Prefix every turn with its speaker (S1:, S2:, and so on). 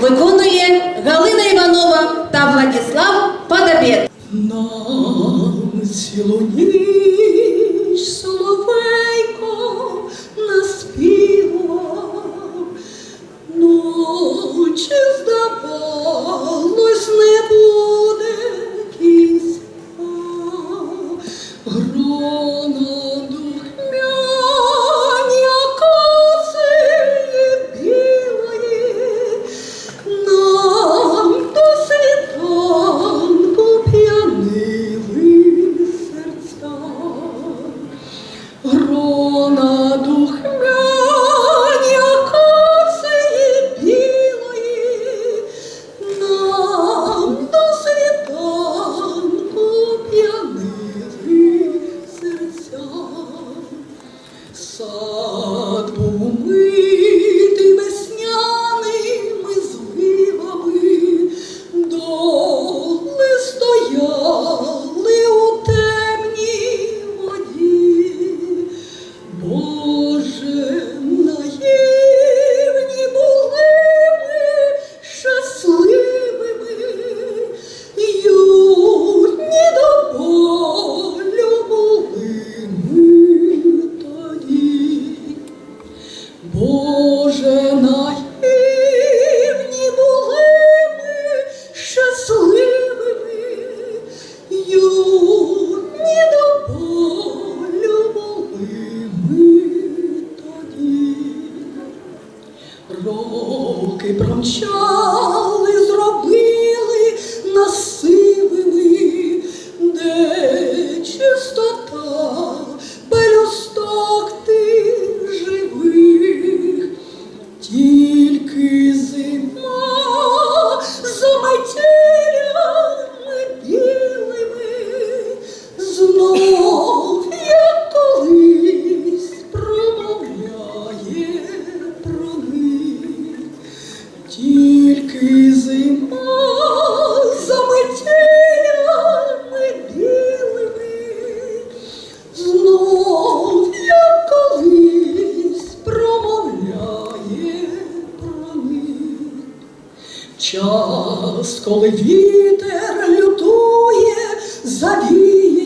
S1: виконує Галина Іванова та Владислав Падабєт.
S2: Нам цілу ніч соловейко наспівав, ночі здавалось не буде кінця, грона Сад був Боже, наївні були ми щасливими, юні до болю були ми тоді. Роки промчали, зробили нас сивими, де чистота, тільки зима за метелями білими, знов як колись промовляє про них. Тільки Час, коли вітер лютує завією,